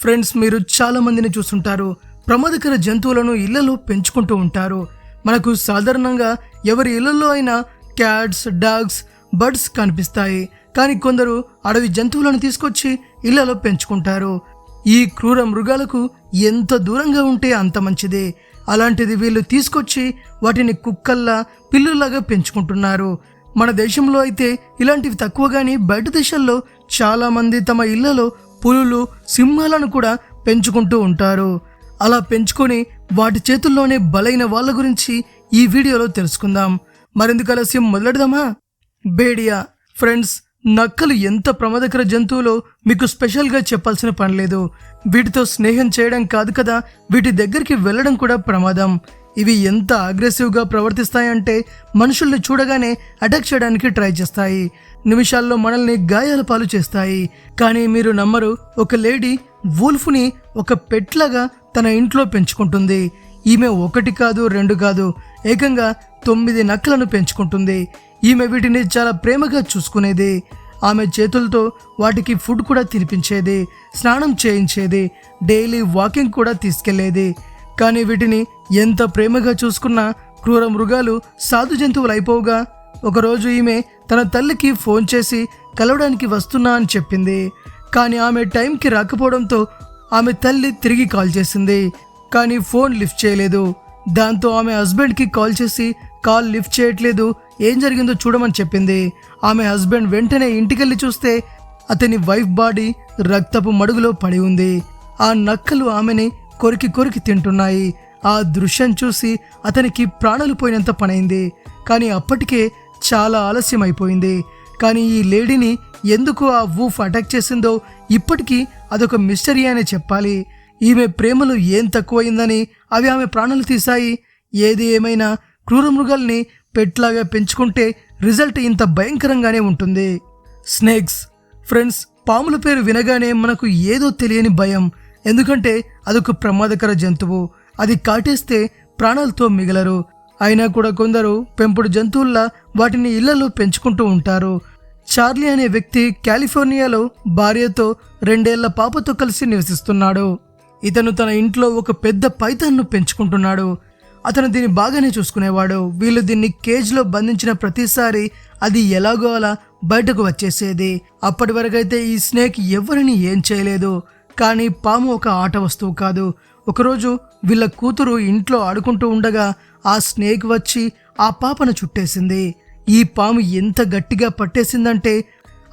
Friends మీరు చాలా మందిని చూస్తుంటారు. ప్రమాదకర జంతువులను ఇళ్ళలో పెంచుకుంటూ ఉంటారు. మనకు సాధారణంగా ఎవరి ఇళ్ళలో అయినా క్యాట్స్ డాగ్స్ బర్డ్స్ కనిపిస్తాయి. కానీ కొందరు అడవి జంతువులను తీసుకొచ్చి ఇళ్ళలో పెంచుకుంటారు. ఈ క్రూర మృగాలకు ఎంత దూరంగా ఉంటే అంత మంచిది. అలాంటిది వీళ్ళు తీసుకొచ్చి వాటిని కుక్కల్లా పిల్లుల్లాగా పెంచుకుంటున్నారు. మన దేశంలో అయితే ఇలాంటివి తక్కువ కానీ బయట దేశాల్లో చాలామంది తమ ఇళ్ళలో పులులు సింహాలను కూడా పెంచుకుంటూ ఉంటారు. అలా పెంచుకొని వాటి చేతుల్లోనే బలైన వాళ్ళ గురించి ఈ వీడియోలో తెలుసుకుందాం. మరెందుకు ఆలస్యం? మొదలెడదామా? బేడియా ఫ్రెండ్స్ నక్కలు ఎంత ప్రమాదకర జంతువులో మీకు స్పెషల్గా చెప్పాల్సిన పని లేదు. వీటితో స్నేహం చేయడం కాదు కదా వీటి దగ్గరికి వెళ్ళడం కూడా ప్రమాదం. ఇవి ఎంత అగ్రెసివ్గా ప్రవర్తిస్తాయంటే మనుషుల్ని చూడగానే అటాక్ చేయడానికి ట్రై చేస్తాయి. నిమిషాల్లో మనల్ని గాయాల పాలు చేస్తాయి. కానీ మీరు నమ్మరు ఒక లేడీ వూల్ఫ్ని ఒక పెట్లాగా తన ఇంట్లో పెంచుకుంటుంది. ఈమె ఒకటి కాదు రెండు కాదు ఏకంగా తొమ్మిది నక్కలను పెంచుకుంటుంది. ఈమె వీటిని చాలా ప్రేమగా చూసుకునేది. ఆమె చేతులతో వాటికి ఫుడ్ కూడా తినిపించేది స్నానం చేయించేది డైలీ వాకింగ్ కూడా తీసుకెళ్ళేది. కానీ వీటిని ఎంత ప్రేమగా చూసుకున్నా క్రూర మృగాలు సాధు జంతువులు అయిపోవుగా. ఒకరోజు ఈమె తన తల్లికి ఫోన్ చేసి కలవడానికి వస్తున్నా అని చెప్పింది. కానీ ఆమె టైంకి రాకపోవడంతో ఆమె తల్లి తిరిగి కాల్ చేసింది. కానీ ఫోన్ లిఫ్ట్ చేయలేదు. దాంతో ఆమె హస్బెండ్కి కాల్ చేసి కాల్ లిఫ్ట్ చేయట్లేదు ఏం జరిగిందో చూడమని చెప్పింది. ఆమె హస్బెండ్ వెంటనే ఇంటికెళ్ళి చూస్తే అతని వైఫ్ బాడీ రక్తపు మడుగులో పడి ఉంది. ఆ నక్కలు ఆమెని కొరికి కొరికి తింటున్నాయి. ఆ దృశ్యం చూసి అతనికి ప్రాణాలు పోయినంత పనైంది. కానీ అప్పటికే చాలా ఆలస్యం అయిపోయింది కానీ ఈ లేడీని ఎందుకు ఆ వూఫ్ అటాక్ చేసిందో ఇప్పటికీ అదొక మిస్టరీ అనే చెప్పాలి. ఈమె ప్రేమలు ఏం తక్కువైందని అవి ఆమె ప్రాణాలు తీశాయి. ఏది ఏమైనా క్రూర మృగాల్ని పెట్లాగా పెంచుకుంటే రిజల్ట్ ఇంత భయంకరంగానే ఉంటుంది. స్నేక్స్ ఫ్రెండ్స్ పాముల పేరు వినగానే మనకు ఏదో తెలియని భయం. ఎందుకంటే అదొక ప్రమాదకర జంతువు. అది కాటేస్తే ప్రాణాలతో మిగలరు. అయినా కూడా కొందరు పెంపుడు జంతువుల్లా వాటిని ఇళ్ళలో పెంచుకుంటూ ఉంటారు. చార్లీ అనే వ్యక్తి కాలిఫోర్నియాలో భార్యతో రెండేళ్ళ పాపతో కలిసి నివసిస్తున్నాడు. ఇతను తన ఇంట్లో ఒక పెద్ద పైతాన్ను పెంచుకుంటున్నాడు. అతను దీన్ని బాగానే చూసుకునేవాడు. వీళ్ళు దీన్ని కేజ్లో బంధించిన ప్రతిసారి అది ఎలాగో అలా బయటకు వచ్చేసేది. అప్పటి వరకైతే ఈ స్నేక్ ఎవరిని ఏం చేయలేదు. కానీ పాము ఒక ఆట వస్తువు కాదు. ఒకరోజు వీళ్ళ కూతురు ఇంట్లో ఆడుకుంటూ ఉండగా ఆ స్నేక్ వచ్చి ఆ పాపను చుట్టేసింది. ఈ పాము ఎంత గట్టిగా పట్టేసిందంటే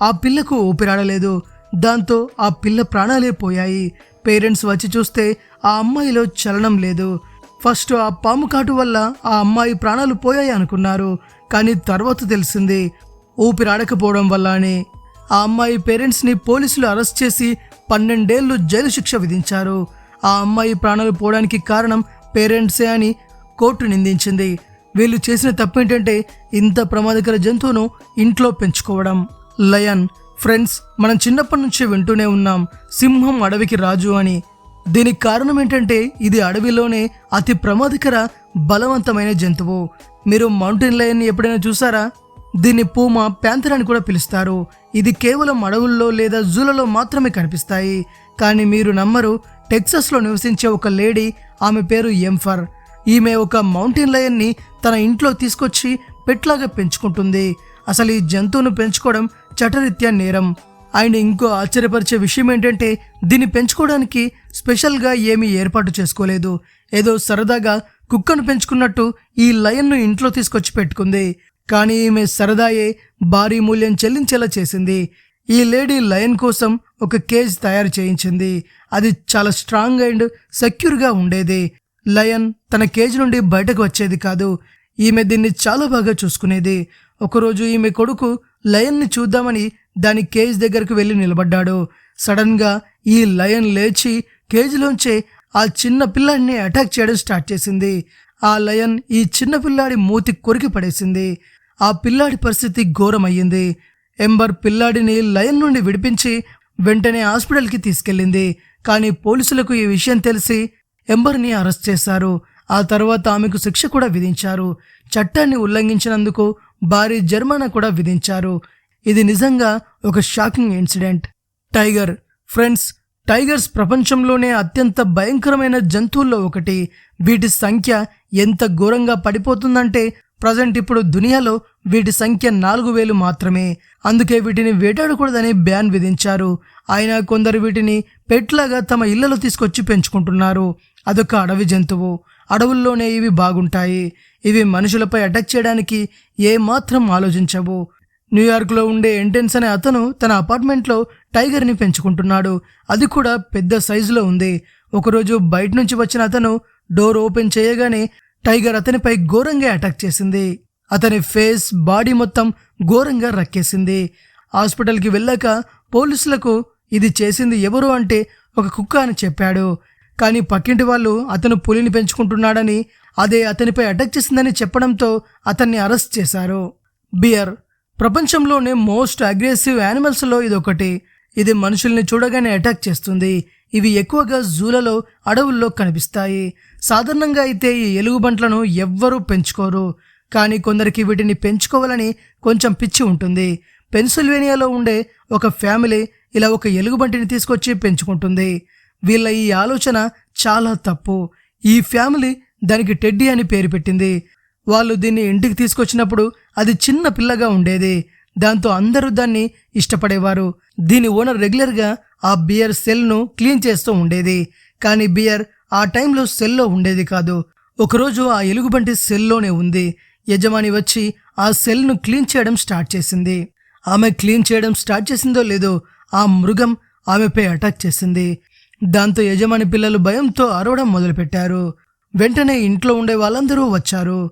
ఆ పిల్లకు ఊపిరాడలేదు. దాంతో ఆ పిల్ల ప్రాణాలే పోయాయి. పేరెంట్స్ వచ్చి చూస్తే ఆ అమ్మాయిలో చలనం లేదు. ఫస్ట్ ఆ పాము కాటు వల్ల ఆ అమ్మాయి ప్రాణాలు పోయాయి అనుకున్నారు. కానీ తర్వాత తెలిసింది ఊపిరాడకపోవడం వల్ల అని ఆ అమ్మాయి పేరెంట్స్ని పోలీసులు అరెస్ట్ చేసి పన్నెండేళ్ళు జైలు శిక్ష విధించారు. ఆ అమ్మాయి ప్రాణాలు పోవడానికి కారణం పేరెంట్సే అని కోర్టు నిందించింది. వీళ్ళు చేసిన తప్పేంటంటే ఇంత ప్రమాదకర జంతువును ఇంట్లో పెంచుకోవడం. లయన్ ఫ్రెండ్స్ మనం చిన్నప్పటి నుంచి వింటూనే ఉన్నాం సింహం అడవికి రాజు అని. దీనికి కారణం ఏంటంటే ఇది అడవిలోనే అతి ప్రమాదకర బలవంతమైన జంతువు. మీరు మౌంటైన్ లయన్ని ఎప్పుడైనా చూసారా? దీన్ని పూమ ప్యాంథర్ అని కూడా పిలుస్తారు. ఇది కేవలం అడవుల్లో లేదా జూలలో మాత్రమే కనిపిస్తాయి. కానీ మీరు నమ్మరు టెక్సస్లో నివసించే ఒక లేడీ ఆమె పేరు ఎంఫర్ ఈమె ఒక మౌంటైన్ లయన్ని తన ఇంట్లో తీసుకొచ్చి పెట్లాగా పెంచుకుంటుంది. అసలు ఈ జంతువును పెంచుకోవడం చటరీత్యా నేరం. ఆయన ఇంకో ఆశ్చర్యపరిచే విషయం ఏంటంటే దీన్ని పెంచుకోవడానికి స్పెషల్గా ఏమీ ఏర్పాటు చేసుకోలేదు. ఏదో సరదాగా కుక్కను పెంచుకున్నట్టు ఈ లయన్ను ఇంట్లో తీసుకొచ్చి పెట్టుకుంది. కానీ ఈమె సరదాయే భారీ మూల్యం చెల్లించేలా చేసింది. ఈ లేడీ లయన్ కోసం ఒక కేజ్ తయారు చేయించింది. అది చాలా స్ట్రాంగ్ అండ్ సెక్యూర్గా ఉండేది. లయన్ తన కేజ్ నుండి బయటకు వచ్చేది కాదు. ఈమె దీన్ని చాలా బాగా చూసుకునేది. ఒకరోజు ఈమె కొడుకు లయన్ని చూద్దామని దాని కేజ్ దగ్గరకు వెళ్ళి నిలబడ్డాడు. సడన్గా ఈ లయన్ లేచి కేజ్లోంచే ఆ చిన్న పిల్లాడిని అటాక్ చేయడం స్టార్ట్ చేసింది. ఆ లయన్ ఈ చిన్న పిల్లాడి మూతి కొరికి పడేసింది. ఆ పిల్లాడి పరిస్థితి ఘోరమయ్యింది. ఎంబర్ పిల్లాడిని లయన్ నుండి విడిపించి వెంటనే హాస్పిటల్కి తీసుకెళ్ళింది. కానీ పోలీసులకు ఈ విషయం తెలిసి ఎంబర్ని అరెస్ట్ చేశారు. ఆ తర్వాత ఆమెకు శిక్ష కూడా విధించారు. చట్టాన్ని ఉల్లంఘించినందుకు భారీ జరిమానా కూడా విధించారు. ఇది నిజంగా ఒక shocking incident. Tiger friends tigers ప్రపంచంలోనే అత్యంత భయంకరమైన జంతువుల్లో ఒకటి. వీటి సంఖ్య ఎంత ఘోరంగా పడిపోతుందంటే ప్రజెంట్ ఇప్పుడు దునియాలో వీటి సంఖ్య నాలుగు వేలు మాత్రమే. అందుకే వీటిని వేటాడకూడదని బ్యాన్ విధించారు. అయినా కొందరు వీటిని పెట్లాగా తమ ఇళ్ళలో తీసుకొచ్చి పెంచుకుంటున్నారు. అదొక అడవి జంతువు. అడవుల్లోనే ఇవి బాగుంటాయి. ఇవి మనుషులపై అటాక్ చేయడానికి ఏమాత్రం ఆలోచించవు. న్యూయార్క్లో ఉండే ఎంటెన్స్ అనే అతను తన అపార్ట్మెంట్లో టైగర్ని పెంచుకుంటున్నాడు. అది కూడా పెద్ద సైజులో ఉంది. ఒకరోజు బయట నుంచి వచ్చిన అతను డోర్ ఓపెన్ చేయగానే టైగర్ అతనిపై ఘోరంగా అటాక్ చేసింది. అతని ఫేస్ బాడీ మొత్తం ఘోరంగా రక్కేసింది. హాస్పిటల్కి వెళ్ళాక పోలీసులకు ఇది చేసింది ఎవరు అంటే ఒక కుక్క అని చెప్పాడు. కానీ పక్కింటి వాళ్ళు అతను పులిని పెంచుకుంటున్నాడని అదే అతనిపై అటాక్ చేసిందని చెప్పడంతో అతన్ని అరెస్ట్ చేశారు. బియర్ ప్రపంచంలోనే మోస్ట్ అగ్రెసివ్ యానిమల్స్లో ఇది ఒకటి ఇది మనుషుల్ని చూడగానే అటాక్ చేస్తుంది. ఇవి ఎక్కువగా జూలలో అడవుల్లో కనిపిస్తాయి. సాధారణంగా అయితే ఈ ఎలుగుబంట్లను ఎవ్వరూ పెంచుకోరు. కానీ కొందరికి వీటిని పెంచుకోవాలని కొంచెం పిచ్చి ఉంటుంది. పెన్సిల్వేనియాలో ఉండే ఒక ఫ్యామిలీ ఇలా ఒక ఎలుగుబంటిని తీసుకొచ్చి పెంచుకుంటుంది. వీళ్ళ ఈ ఆలోచన చాలా తప్పు. ఈ ఫ్యామిలీ దానికి టెడ్డీ అని పేరు పెట్టింది. వాళ్ళు దీన్ని ఇంటికి తీసుకొచ్చినప్పుడు అది చిన్న పిల్లగా ఉండేది. దాంతో అందరూ దాన్ని ఇష్టపడేవారు. దీని ఓనర్ రెగ్యులర్గా ఆ బియర్ సెల్ను క్లీన్ చేస్తూ ఉండేది. కానీ బియర్ ఆ టైంలో సెల్లో ఉండేది కాదు. ఒకరోజు ఆ ఎలుగుబంటి సెల్లోనే ఉంది. యజమాని వచ్చి ఆ సెల్ను క్లీన్ చేయడం స్టార్ట్ చేసింది. ఆమె క్లీన్ చేయడం స్టార్ట్ చేసిందో లేదో ఆ మృగం ఆమెపై అటాక్ చేసింది. దాంతో యజమాని పిల్లలు భయంతో అరవడం మొదలుపెట్టారు. వెంటనే ఇంట్లో ఉండే వాళ్ళందరూ వచ్చారు.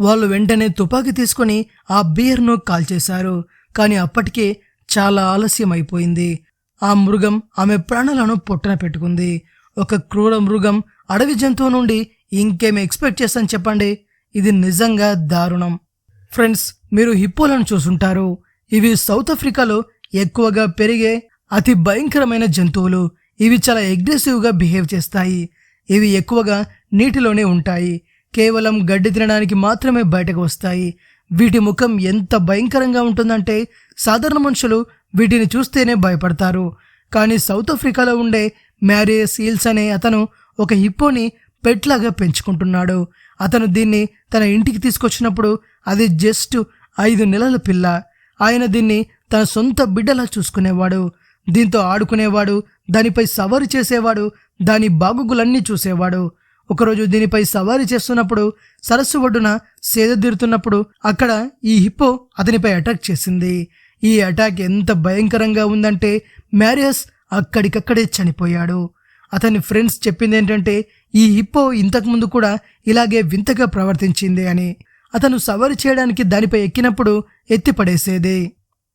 వాళ్ళు వెంటనే తుపాకీ తీసుకొని ఆ బియర్ను కాల్చేశారు. కానీ అప్పటికే చాలా ఆలస్యం అయిపోయింది ఆ మృగం ఆమె ప్రాణాలను పొట్టన పెట్టుకుంది. ఒక క్రూర మృగం అడవి జంతువు నుండి ఇంకేం ఎక్స్పెక్ట్ చేస్తాను చెప్పండి? ఇది నిజంగా దారుణం. ఫ్రెండ్స్ మీరు హిప్పోలను చూసుంటారు. ఇవి సౌత్ ఆఫ్రికాలో ఎక్కువగా పెరిగే అతి భయంకరమైన జంతువులు. ఇవి చాలా అగ్రెసివ్గా బిహేవ్ చేస్తాయి. ఇవి ఎక్కువగా నీటిలోనే ఉంటాయి. కేవలం గడ్డి తినడానికి మాత్రమే బయటకు వస్తాయి. వీటి ముఖం ఎంత భయంకరంగా ఉంటుందంటే సాధారణ మనుషులు వీటిని చూస్తేనే భయపడతారు. కానీ సౌత్ ఆఫ్రికాలో ఉండే మ్యారియస్ హీల్స్ అనే అతను ఒక హిప్పోని పెట్లాగా పెంచుకుంటున్నాడు. అతను దీన్ని తన ఇంటికి తీసుకొచ్చినప్పుడు అది జస్ట్ ఐదు నెలల పిల్ల. ఆయన దీన్ని తన సొంత బిడ్డలా చూసుకునేవాడు. దీంతో ఆడుకునేవాడు దానిపై సవారి చేసేవాడు దాని బాగుగులన్నీ చూసేవాడు. ఒకరోజు దీనిపై సవారీ చేస్తున్నప్పుడు సరస్సు ఒడ్డున సేదతీరుతున్నప్పుడు అక్కడ ఈ హిప్పో అతనిపై అటాక్ చేసింది. ఈ అటాక్ ఎంత భయంకరంగా ఉందంటే మ్యారియస్ అక్కడికక్కడే చనిపోయాడు. అతని ఫ్రెండ్స్ చెప్పింది ఏంటంటే ఈ హిప్పో ఇంతకుముందు కూడా ఇలాగే వింతగా ప్రవర్తించింది అని. అతను సవారీ చేయడానికి దానిపై ఎక్కినప్పుడు ఎత్తిపడేసేది.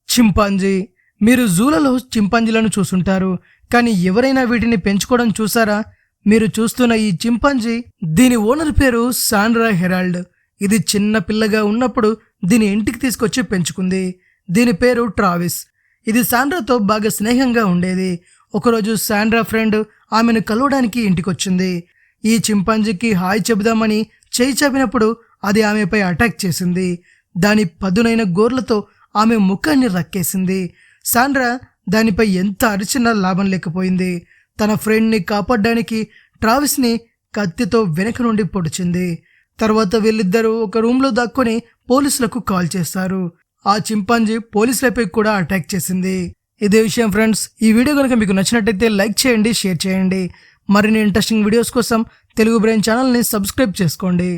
చింపాంజీ. మీరు జూలలో చింపాంజీలను చూసుంటారు కానీ ఎవరైనా వీటిని పెంచుకోవడం చూసారా? మీరు చూస్తున్న ఈ చింపాంజీ దీని ఓనర్ పేరు సాండ్రా హెరాల్డ్. ఇది చిన్న పిల్లగా ఉన్నప్పుడు దీని ఇంటికి తీసుకొచ్చి పెంచుకుంది. దీని పేరు ట్రావిస్. ఇది సాండ్రాతో బాగా స్నేహంగా ఉండేది. ఒకరోజు సాండ్రా ఫ్రెండ్ ఆమెను కలవడానికి ఇంటికొచ్చింది. ఈ చింపాంజీకి హాయ్ చెబుదామని చేయి చెప్పినప్పుడు అది ఆమెపై అటాక్ చేసింది. దాని పదునైన గోర్లతో ఆమె ముఖాన్ని రక్కేసింది. సాండ్రా దానిపై ఎంత అరిచినా లాభం లేకపోయింది. తన ఫ్రెండ్ని కాపాడడానికి ట్రావిస్ని కత్తితో వెనక నుండి పొడిచింది. తర్వాత వీళ్ళిద్దరూ ఒక రూమ్లో దాక్కొని పోలీసులకు కాల్ చేస్తారు. ఆ చింపాంజీ పోలీసులపై కూడా అటాక్ చేసింది. ఇదే విషయం ఫ్రెండ్స్ ఈ వీడియో కనుక మీకు నచ్చినట్టయితే లైక్ చేయండి షేర్ చేయండి. మరిన్ని ఇంట్రెస్టింగ్ వీడియోస్ కోసం తెలుగు బ్రెయిన్ ఛానల్ని సబ్స్క్రైబ్ చేసుకోండి.